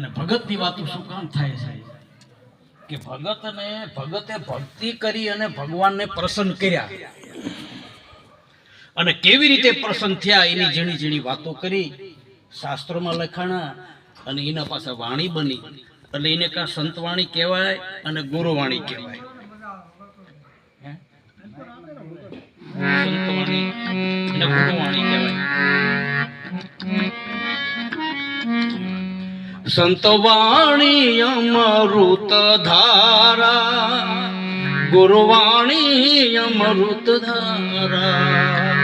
અને ભગતની વાતો શું કામ થાય છે કે ભગતને, ભગતે ભક્તિ કરી અને ભગવાનને પ્રસન્ન કર્યા. અને કેવી રીતે પ્રસન્ન થયા એની ઝીણી ઝીણી વાતો કરી, શાસ્ત્રોમાં લખાણા, અને એના પાસે વાણી બની. એટલે એને કાં સંતવાણી કહેવાય અને ગુરુવાણી કહેવાય? સંતવાણી અને ગુરુવાણી કહેવાય. સંતવાણી અમૃત ધારા ગુરુવાણી અમૃત ધારા.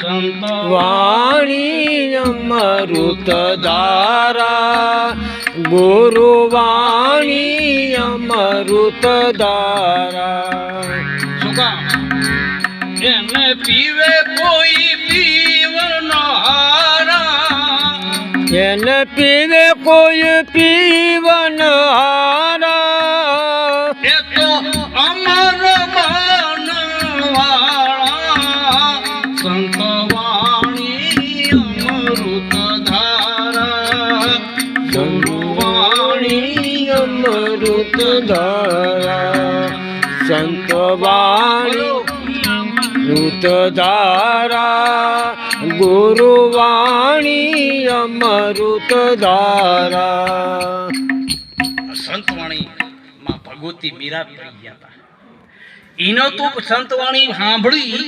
સંતવાણી અમૃત ધારા ગુરુવાણી અમૃત ધારા. એને પીવે કોઈ જેને પીવે કોઈ પીવન હારા. એ તો અમર માનવાળા સંતવાણી અમૃત ધારા. સંતવાણી અમૃત ધારા. સંતવાણી માં ભગવતી મીરા ગયા હતા એનો તો સંતવાણી સાંભળી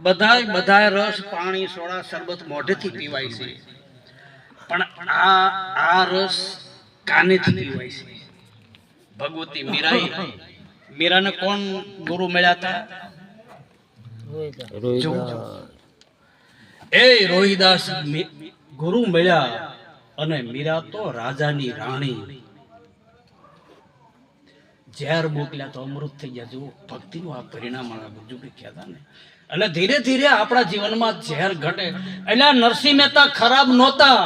બધાય બધાય રસ પાણી સોડા શરબત મોઢેથી પીવાય છે. પણ આ આ રસ કાનેથી પીવાય છે. ભગવતી મીરાએ મીરાને કોણ ગુરુ મળ્યા હતા એ રોહિદાસ ગુરુ મળ્યા અને મીરા તો રાજાની રાણી. ઝેર મોકલ્યા તો અમૃત થઈ ગયા. જુઓ ભક્તિનું આ પરિણામ બીજું કઈ કહેતા ને. એટલે ધીરે ધીરે આપણા જીવનમાં ઝેર ઘટે. એટલે નરસિંહ મહેતા ખરાબ નહોતા.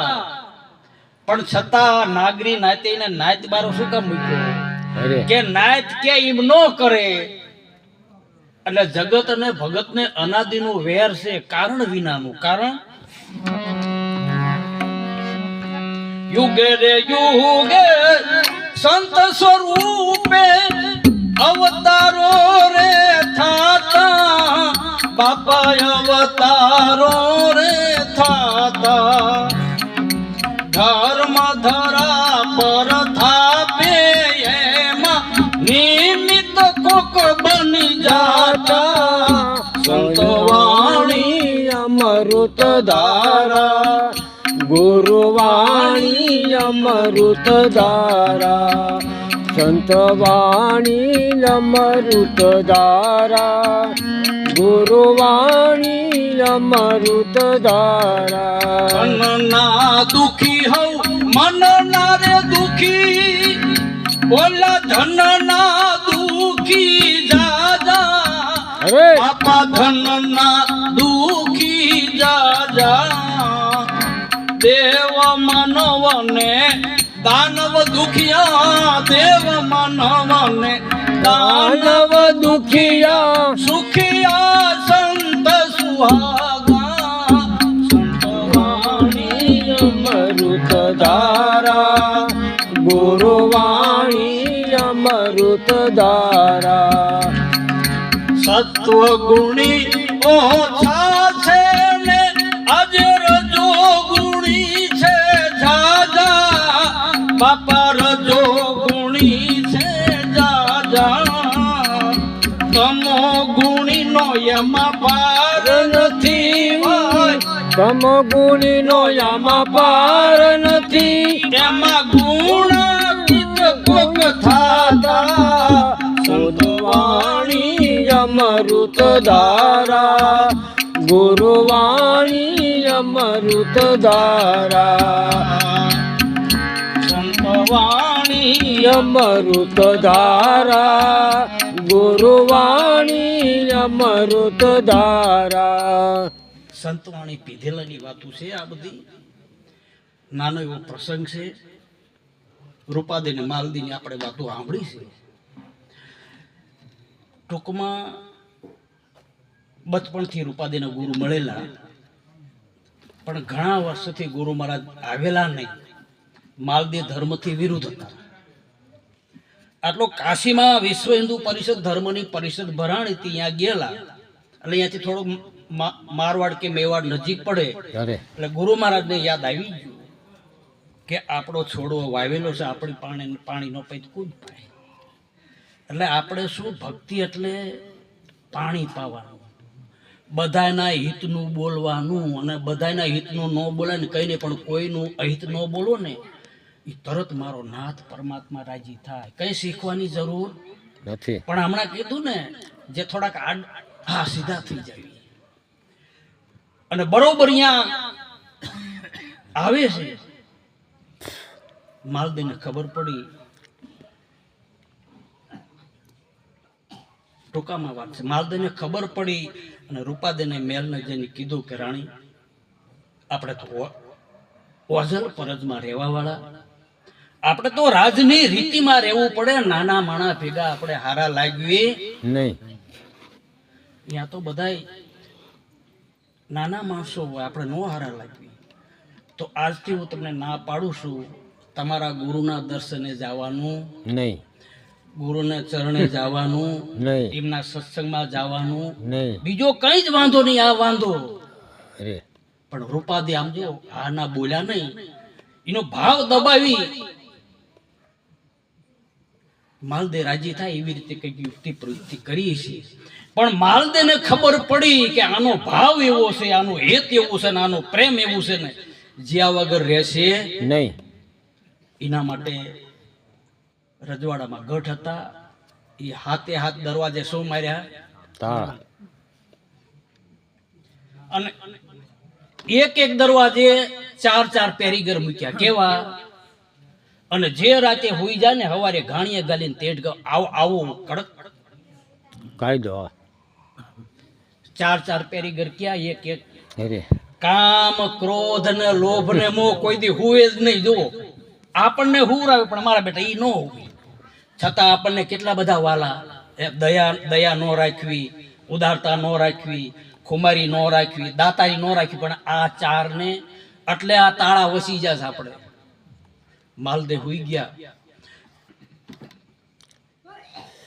પણ છતાં નાગરી નાતીને નાયત બારો શું કામ મૂક્યો? કે નાયત કે એમ ન કરે. એટલે જગત અને ભગત ને અનાદિનું વેર છે કારણ વિનાનું. કારણ? યુગે રે યુગે સંત સ્વરૂપે અવતારો રે થાતા બાપા અવતારો રે થાતા. ધર્મ ધરા પર થાપે કોક બની જાતા. સંતવાણી અમૃત ધારા. ગુરુવાણી અમૃત ધારા. સંતવાણી અમૃત ધારા. ગુરુવાણી અમૃત ધારા. મનના દુખી હઉ, મનના રે દુખી. ઓલા ધનના દુખી અરે. બાપા ધનના દુખી જાજા દેવ માનવને દાનવ દુખિયા દેવ માનવને દાનવ દુખિયા. સુખિયા સંત સુહાગા સંતવાણી અમૃત ધારા ગુરુવાણી અમૃત ધારા. સત્વ ગુણી ઓછા છે ને અજર જો ગુણી છે જાજા. બાપા રજો ગુણી છે જાજા. તમો ગુણી નો એમાં પાર નથી તમો તમ ગુણી નો યામા પાર નથી. એમાં ગુરુવાણી અમૃત ધારા ગુરુવાણી અમૃત ધારા સંતવાણી અમૃત ધારા ગુરુવાણી અમૃત ધારા સંતવાણી પીધેલાની વાતો છે આ બધી? નાનો એવો પ્રસંગ છે. રૂપાદી ને માલદીની આપણે વાતો સાંભળી છે. ટૂંકમાં બચપણથી રૂપાદીના ગુરુ મળેલા. પણ ઘણા વર્ષોથી ગુરુ મહારાજ આવેલા નહીં. માલદે ધર્મથી વિરુદ્ધ હતા. આટલો કાશીમાં વિશ્વ હિન્દુ પરિષદ ધર્મની પરિષદ ભરાણી ત્યાં ગયેલા. એટલે અહીંયાથી થોડોક મારવાડ કે મેવાડ નજીક પડે. એટલે ગુરુ મહારાજને યાદ આવી ગયું કે આપણો છોડો વાવેલો છે આપણી પાણી પાણીનો પૈત કુદ પાય એટલે આપણે શું ભક્તિ એટલે પાણી પાવાનું. બધાના હિતનું બોલવાનું અને બધાના હિતનું ન બોલે ને કંઈ નહીં પણ કોઈનું અહિત ન બોલો ને એ તરત મારો નાથ પરમાત્મા રાજી થાય. કંઈ શીખવાની જરૂર નથી. પણ હમણાં કીધું ને જે થોડાક આડ હા સીધા થઈ જાય. અને બરોબર અહીંયા આવે છે. માલદીને ખબર પડી ટૂંકામાં વાત છે. માલદેને ખબર પડી અને રૂપાદેને મેલને જઈને કીધું કે રાણી આપણે તો ઓઝલ ફરજમાં રહેવાવાળા. આપણે તો રાજની રીતિમાં રહેવું પડે. નાના માણા ભેગા આપણે હારા લાગીએ નહીં. ત્યાં તો બધાય નાના માણસો હોય આપણે નો હારા લાગવી. તો આજથી હું તમને ના પાડું છું. તમારા ગુરુના દર્શને જવાનું. નહીં. ગુરુના ચરણે જવાનું નહીં. એમના સત્સંગમાં જવાનું. નહીં. બીજો કઈ જ વાંધો નહીં આ વાંધો. અરે. પણ રૂપાદી આમ જો આ ના બોલ્યા નહીં. એનો ભાવ દબાવી. માલદે રાજી થાય એવી રીતે કંઈક યુક્તિ પ્રવૃત્તિ કરી છે પણ માલદેને ખબર પડી કે આનો ભાવ એવો છે આનો હેત એવો છે ને આનો પ્રેમ એવું છે ને જ્યાં વગર રહેશે નહીં. એના માટે રજવાડામાં ગઢ હતા. એ હાથે હાથ દરવાજે શું માર્યા? અને એક એક દરવાજે ચાર ચાર પેરીગર મૂક્યા. કેવા? અને જે રાતે હોઈ જાય ને હવારે ઘાણીએ ગાલીને તેડ આવો આવો કડક. કાયદો. ચાર ચાર પેરીગર ક્યાં? એક એક. કામ ક્રોધ ને લોભ ને મોહ કોઈ દી હુએ જ નહીં. જુઓ આપણને હુરાવે પણ મારા બેટા એ નો હુવે. છતાં આપણને કેટલા બધા વાલા? દયા દયા ન રાખવી, ઉદારતા ન રાખવી, ખુમારી ન રાખવી, દાતારી ન રાખવી, પણ આ ચારને એટલે આ તાળા વસી જશે આપણે. માલદે હુઈ ગયા.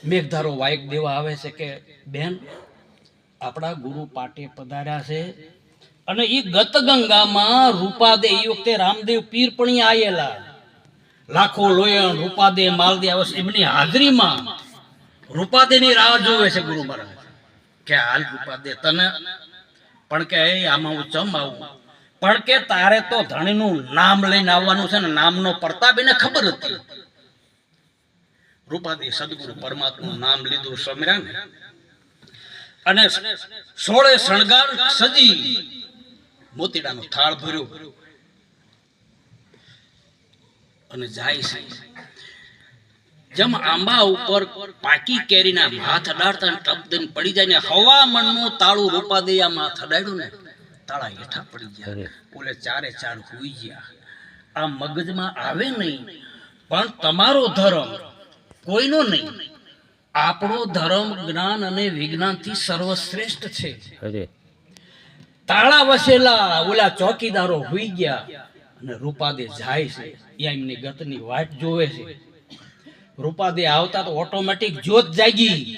મેઘધારો વાયક દેવા આવે છે કે, બેન, આપણા ગુરુ પાટે પધાર્યા છે અને એ ગતગંગામાં રૂપાદે એ વખતે રામદેવ પીર પણ આયેલા. લાખો લોયણ રૂપાદે માલદે આવે એમની હાજરીમાં રૂપાદેની રાહ જોવે છે ગુરુ મહારાજ. કે હાલ રૂપાદે તને, પણ કે આમાં હું ચમ આવું? પણ કે તારે તો ધણીનું નામ લઈને આવવાનું છે ને નામનો પ્રતાપ એને ખબર હતી. રૂપાદે સદગુરુ પરમાત્માનું નામ લીધું સમર્યા ને અને સોળે શણગાર સજી મોતીડાનો થાળ ભર્યો. અને જાય છે. જેમ આંબા ઉપર પાકી કેરીના હાથ અડાડતા ને ટપ પડી જાય ને હવામાનનું તાળું રૂપા દે આમ હાથ અડાડ્યું ને તાળા હેઠા પડી ગયા. ઓલે ચારે ચાર હોઈ ગયા. આ મગજમાં આવે નહીં પણ તમારો ધર્મ કોઈનો નહીં. આપણો ધર્મ જ્ઞાન અને વિજ્ઞાનથી સર્વશ્રેષ્ઠ છે. તાળા વસેલા ઓલા ચોકીદારો હોઈ ગયા. અને રૂપાદે જાય છે. ત્યાં એમની ગતની વાટ જોવે છે. રૂપાદે આવતા તો ઓટોમેટિક જોત જાગી.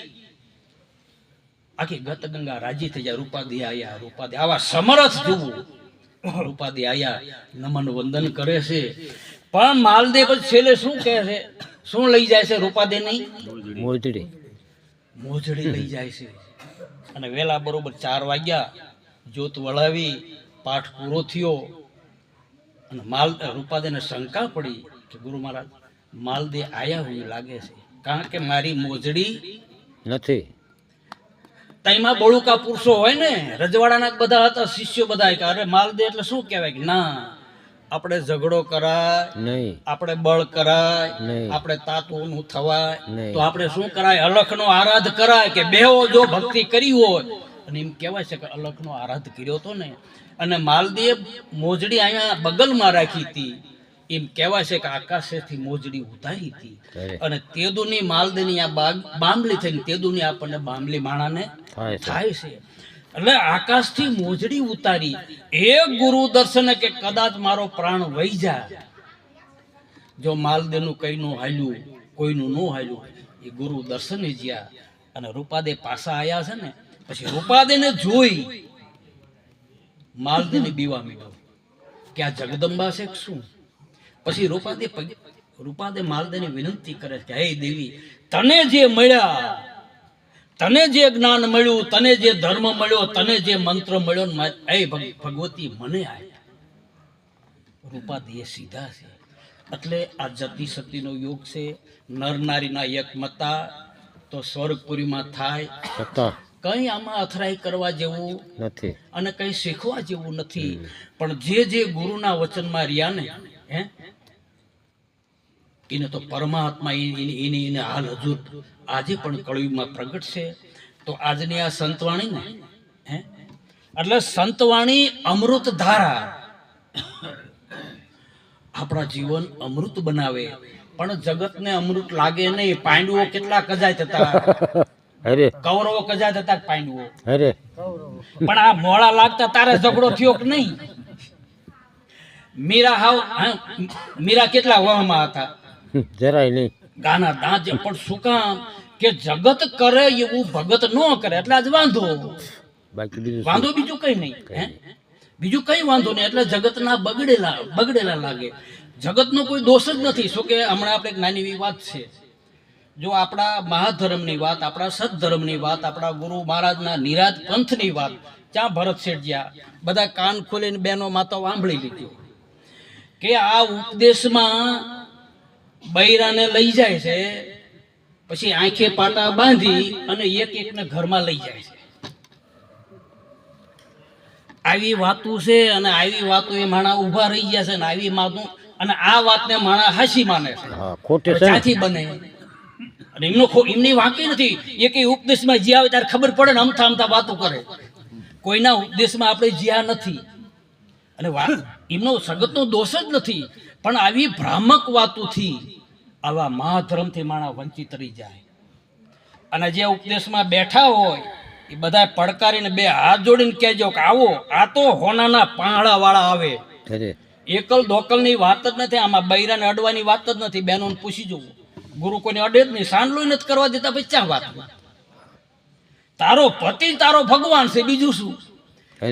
આખી ગત ગંગા રાજી થઈ જાય. રૂપાદે આયા રૂપાદે આવા સમરસ જોવું. રૂપાદે આયા નમન વંદન કરે છે. પણ માલદે પછી છેલ્લે શું કહે છે? શું લઈ જાય છે રૂપાદે નહીં? મોજડી. મોજડી લઈ જાય છે. અને વેલા બરોબર ચાર વાગ્યા જોત વળાવી પાઠ પૂરો થયો. અને માલ રૂપાદેને શંકા પડી કે ગુરુ મહારાજ માલદે આયા હોય લાગે છે. કારણ કે મારી મોજડી નથી. તઈમાં બળુકા પુરુષો હોય ને રજવાડાના બધા હતા શિષ્યો બધા કે અરે માલદે એટલે શું કહેવાય? કે ના આપણે ઝઘડો કરાય નહીં. આપણે બળ કરાય નહીં. આપણે તાતુનું થવાય. તો આપણે શું કરાય? અલખનો આરાધ કરાય કે બેહો જો ભક્તિ કરી હોય અને એમ કહેવાય છે કે અલખનો આરાધ કર્યો તો ને અને માલદેવ મોજડી અહીંયા બગલમાં રાખી હતી. એમ કહેવાય છે કે આકાશેથી મોજડી ઉતારી હતી. અને તેદુની માલદીની આ બાંબલી થઈને તેદુની આપણને બામલી માણાને થાય છે. એટલે આકાશથી મોજડી ઉતારી. એ ગુરુ દર્શને કે કદાચ મારો પ્રાણ વહી જાય. જો માલદેનું કઈનું હાલ્યું કોઈનું ન હાલ્યું એ ગુરુ દર્શને જ્યાં અને રૂપાદે પાછા આવ્યા છે ને પછી રૂપાદેને જોઈ માલદેને બીવા મીઠો. કે આ જગદંબા છે શું? પછી રૂપાદે રૂપાદે માલદેને વિનંતી કરે કે, હે દેવી, તને જે મળ્યા, તને જે જ્ઞાન મળ્યું, તને જે ધર્મ મળ્યો, તને જે મંત્ર મળ્યો ભગ- ભગવતી મને આપ્યા. રૂપાદી એ સીધા છે. એટલે આ જતી સતીનો યોગ છે. નર નારીના એકમતા તો સ્વર્ગપુરીમાં થાય. કંઈ આમાં અથડાઈ કરવા જેવું નથી. અને કંઈ શીખવા જેવું નથી. પણ જે જે ગુરુના વચનમાં રહ્યા ને હે? એને તો પરમાત્મા એની એની હાલ હજુ આજે પણ કળિયુગમાં પ્રગટ છે. તો આજની આ સંતવાણી ને હે? એટલે સંતવાણી અમૃત ધારા. આપણા જીવન અમૃત બનાવે. પણ જગતને અમૃત લાગે નહીં. પાંડવો કેટલા કજાય થતા. અરે. કૌરવો કજા હતા પાંડવો. અરે. પણ આ મોળા લાગતા તારે ઝઘડો થયો કે નહીં? મીરા હાવ મીરા કેટલા વહમાં હતા? જરાય નહીં. ગાના દાંત પણ શું કામ? કે જગત કરે એવું ભગત ન કરે એટલે આજ વાંધો. બાકી બીજું વાંધો બીજું કઈ નહીં. બીજું કઈ વાંધો નહીં એટલે જગતના બગડેલા બગડેલા લાગે. જગતનો કોઈ દોષ જ નથી. શું કે હમણાં આપણે એક નાની એવી વાત છે. જો આપણા મહાધર્મની વાત આપણા સદધર્મની વાત આપણા ગુરુ મહારાજના નિરાજ પંથની વાત ત્યાં ભરત શેઠજીયા બધા કાન ખોલીને બેનો માતા સાંભળી લીધું. કે આ ઉપદેશમાં બૈરાને લઈ જાય છે પછી આંખે પાટા બાંધી અને એક એકને ઘરમાં લઈ જાય છે. આવી વાતો છે અને આવી વાતો એ માણા ઊભા રહી ગયા છે ને આવી વાતો અને આ વાતને માણા હાસી માને છે. ખોટી બને? અને એમનો એમની વાંકી નથી. એ ઉપદેશમાં જ્યાં આવે ત્યારે ખબર પડે ને અમથા અમથા વાતો કરે. કોઈના ઉપદેશમાં આપણે જ્યાં નથી. અને એમનો સગતનો દોષ જ નથી. પણ આવી ભ્રામક વાતોથી આવા મહાધર્મથી માણસ વંચિત રહી જાય. અને જે ઉપદેશમાં બેઠા હોય એ બધા પડકારીને બે હાથ જોડીને કહેજો કે આવો આ તો હોનાના પાંહડા વાળા આવે. એકલ દોકલની વાત જ નથી આમાં બૈરાને અડવાની વાત જ નથી બહેનોને પૂછી જવું. ગુરુ કોઈને અડે જ નહીં. સાંડલું નથી કરવા દેતા પછી ક્યાં વાત તારો પતિ તારો ભગવાન છે બીજું શું?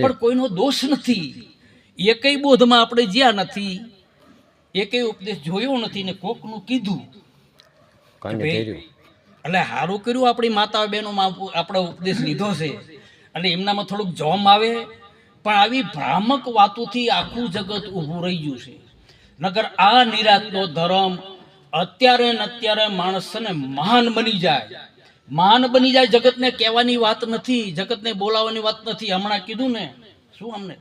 પણ કોઈનો દોષ નથી. એકઈ બોધમાં આપણે જ્યાં નથી. એકઈ ઉપદેશ જોયો નથી ને કોકનું કીધું. એટલે સારું કર્યું આપણી માતા બહેનોમાં આપણે ઉપદેશ લીધો છે. એટલે એમનામાં થોડુંક જોમ આવે. પણ આવી ભ્રામક વાતોથી આખું જગત ઊભું રહી ગયું છે. નગર આ નિરાતનો ધર્મ અત્યારે ને અત્યારે માણસ છે ને મહાન બની જાય. મહાન બની જાય જગતને કહેવાની વાત નથી, જગતને બોલાવવાની વાત નથી. હમણાં કીધું ને, શું અમને.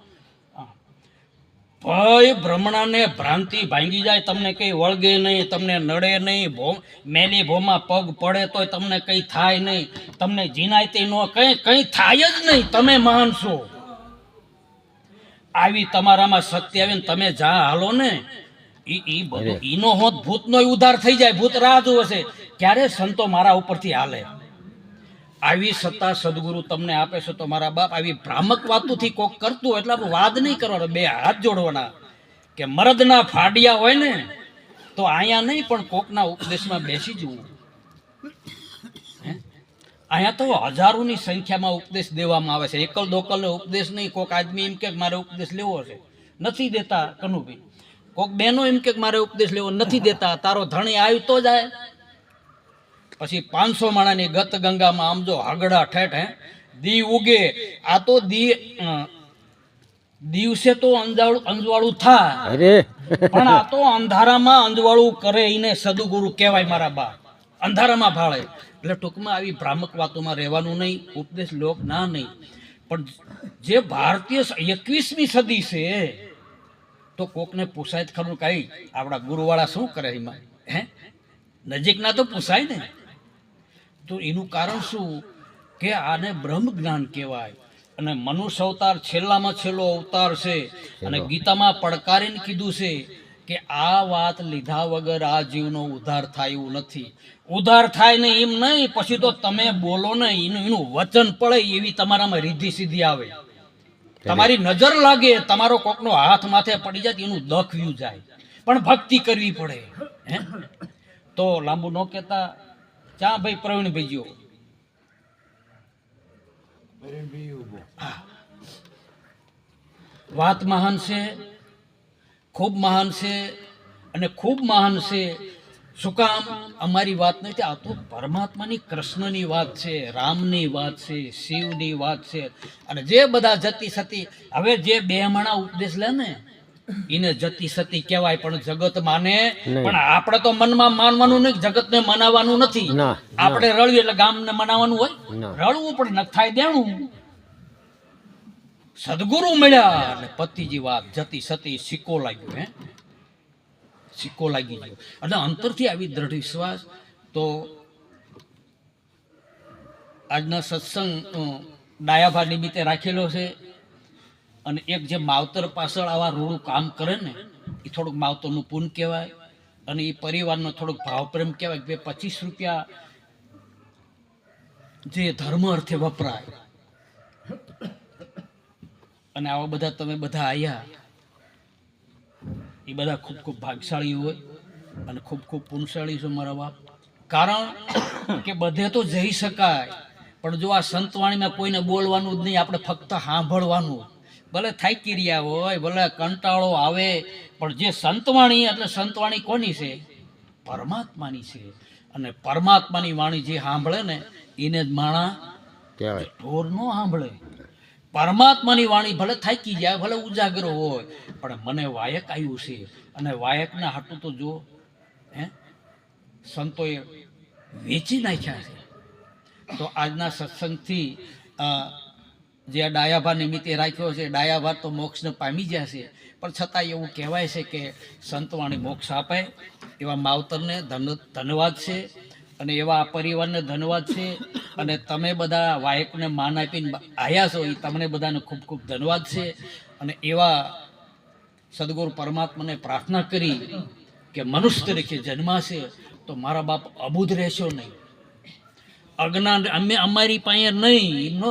ભય ભ્રમણાને ભ્રાંતિ ભાંગી જાય, તમને કંઈ વળગે નહીં, તમને નડે નહીં, ભો, મેલી ભોમાં પગ પડે તોય તમને કંઈ થાય નહીં. તમને જીનાયતી નો કંઈ કંઈ થાય જ નહીં, તમે મહાન છો. આવી તમારામાં શક્તિ આવીને તમે જા હાલો ને. ઈ ઈ બધું ઈનો હોત ભૂતનો ઉદ્ધાર થઈ જાય ભૂત રાહ જુએ છે. ક્યારે સંતો મારા ઉપરથી હાલે? આવી સત્તા સદગુરુ તમને આપે છે તો મારા બાપ આવી ભ્રામક વાતોથી કોક કરતું હોય એટલે આપણે વાદ નહીં કરવાનો બે હાથ જોડવાના. કે મરદના ફાડિયા હોય ને તો અહીંયા નહીં પણ કોકના ઉપદેશમાં બેસી જવું. હે? અહીંયા તો હજારોની સંખ્યામાં ઉપદેશ દેવામાં આવે છે. એકલ દોકલનો ઉપદેશ નહીં કોક આદમી એમ કે મારે ઉપદેશ લેવો છે. નથી દેતા કનુભાઈ કોક બેનો એમ કે મારે ઉપદેશ લેવો નથી દેતા તારો ધણી આવતો જાય. પછી પાંચસો માણાની ગત ગંગામાં આમ જો હગડા ઠેઠ હે. દી ઉગે આ તો દી દિવસે તો અંજાળું અંજવાળું થાય. અરે. પણ આ તો અંધારામાં અંજવાળું કરે એને સદુગુરુ કહેવાય મારા બા અંધારામાં ભાળે. એટલે ટૂંકમાં આવી ભ્રામક વાતોમાં રહેવાનું નહીં ઉપદેશ લોક ના નહીં. પણ જે ભારતીય એકવીસમી સદી છે તો કોકને પૂછાય ખરું કઈ આપણા ગુરુવાળા શું કરે એમાં? હે? નજીકના તો પૂછાય ને. તો એનું કારણ શું? કે આને બ્રહ્મ જ્ઞાન કહેવાય. અને મનુષ્ય અવતાર છેલ્લામાં છેલ્લો અવતાર છે. અને ગીતામાં પડકારીને કીધું છે કે આ વાત લીધા વગર આ જીવનો ઉદ્ધાર થાય એવું નથી. ઉદ્ધાર થાય ને એમ નહીં પછી તો તમે બોલો ને એનું એનું વચન પડે એવી તમારામાં રીધિ સીધી આવે. તમારી નજર લાગે તમારો કોકનો હાથ માથે પડી જાય એનું દખ વ્યુ જાય. પણ ભક્તિ કરવી પડે હે? તો લાંબુ ન કહેતા ચા ભાઈ પ્રવીણ ભાઈજીઓ વાત મહાન છે ખૂબ મહાન છે અને ખૂબ મહાન છે શું કામ? અમારી વાત નથી આ તો પરમાત્માની કૃષ્ણની વાત છે રામની વાત છે શિવની વાત છે. અને જે બધા જતી સતી હવે જે બે માણા ઉપદેશ લે ને એને જતી સતી કહેવાય પણ જગત માને. પણ આપણે તો મનમાં માનવાનું નહીં જગતને મનાવવાનું નથી. ના, ના. આપણે રળીએ એટલે ગામને મનાવવાનું હોય. ના. રળવું પણ ન થાય દેણું. સદગુરુ મળ્યા અને પતિજી વાત જતી સતી સિક્કો લાગ્યો હે. સિક્કો લાગી ગયો. એટલે અંતરથી આવી દ્રઢ વિશ્વાસ તો આજના સત્સંગ ડાયાભા નિમિત્તે રાખેલો છે. અને એક જે માવતર પાછળ આવા રૂડું કામ કરે ને, એ થોડુંક માવતરનું પૂન કહેવાય. અને એ પરિવારનો થોડોક ભાવપ્રેમ કહેવાય કે પચીસ રૂપિયા જે ધર્મ અર્થે વપરાય. અને આવા બધા તમે બધા આવ્યા એ બધા ખૂબ ખૂબ ભાગશાળી હોય અને ખૂબ ખૂબ પુણશાળી છે મારા બાપ. કારણ કે બધે તો જઈ શકાય પણ જો આ સંતવાણીમાં કોઈને બોલવાનું જ નહીં આપણે ફક્ત સાંભળવાનું. ભલે થાકી રહ્યા હોય ભલે કંટાળો આવે પણ જે સંતવાણી એટલે સંતવાણી કોની છે? પરમાત્માની છે. અને પરમાત્માની વાણી જે સાંભળે ને એને જ માણા ઢોર નો સાંભળે. પરમાત્માની વાણી ભલે થાકી જાય, ભલે ઉજાગરો હોય, પણ મને વાયક આવ્યું છે. અને વાયકના હાટું તો જો હે? સંતોએ વેચી નાખ્યા છે. તો આજના સત્સંગથી જે ડાયાભા નિમિત્તે રાખ્યો છે ડાયાભા તો મોક્ષને પામી ગયા છે. પણ છતાં એવું કહેવાય છે કે સંતવાણી મોક્ષ આપે, એવા માવતરને ધન, ધન્યવાદ છે. અને એવા આ પરિવારને ધન્યવાદ છે. અને તમે બધા વાહકને માન આપીને આવ્યા છો એ તમને બધાને ખૂબ ખૂબ ધન્યવાદ છે. અને એવા સદગુરુ પરમાત્માને પ્રાર્થના કરી કે મનુષ્ય તરીકે જન્માશે તો મારા બાપ અબૂધ રહેશો નહીં. અજ્ઞાન અમે અમારી પાસે નહીં નો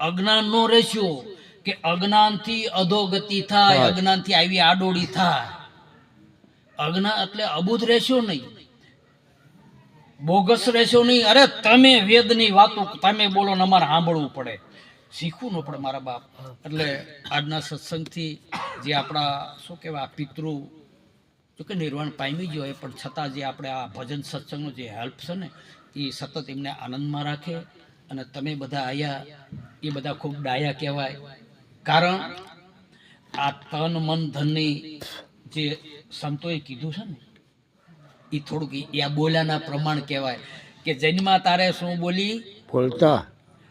અજ્ઞાન નો રહેશો કે અજ્ઞાનથી અધોગતિ થાય. અજ્ઞાનથી આવી આડોડી થાય. અજ્ઞાન એટલે અબૂધ રહેશો નહીં. બોગસ રહેશો નહીં. અરે તમે વેદની વાતો તમે બોલો ને અમારે સાંભળવું પડે. શીખવું ન પડે મારા બાપ. એટલે આજના સત્સંગથી જે આપણા, શું કહેવાય પિતૃ, જો કે નિર્વાણ પામી ગયો હોય, પણ છતાં જે આપણે આ ભજન સત્સંગનો જે હેલ્પ છે ને, એ સતત એમને આનંદમાં રાખે અને તમે બધા આયા, એ બધા ખૂબ ડાયા કહેવાય. કારણ આ તન મન ધનની જે સંતોએ કીધું છે ને એ થોડુંક આ બોલ્યાના પ્રમાણ કહેવાય. કે જન્મા તારે શું બોલી? બોલતા.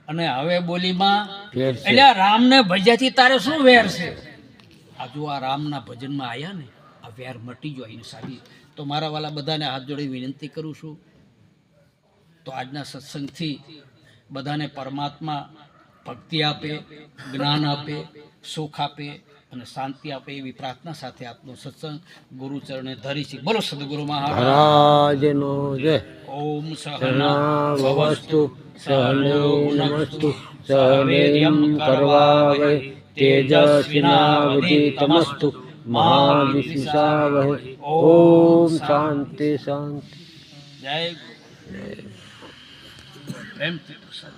અને હવે બોલીમાં? એટલે રામને ભજ્યાથી તારે શું વેર છે આ જો આ રામના ભજનમાં આવ્યા ને આ વેર મટી ગયો એની સાદી. તો મારા વાલા બધાને હાથ જોડી વિનંતી કરું છું. તો આજના સત્સંગથી બધાને પરમાત્મા ભક્તિ આપે જ્ઞાન આપે સુખ આપે અને શાંતિ આપે એવી પ્રાર્થના સાથે આપનો સત્સંગ ગુરુચરણે ધરી છે. બોલો સદગુરુ મહારાજ. મહારાજનો જય. ઓમ સહનાવસ્તુ સહનૌ નમસ્તુ સહવીર્યં કરવાવહૈ તેજસ્વિનાવધિતમસ્તુ મહાવિશિષાવહૈ ઓમ શાંતિ. શાંતિ જય. પ્રેમથી પ્રસાદ.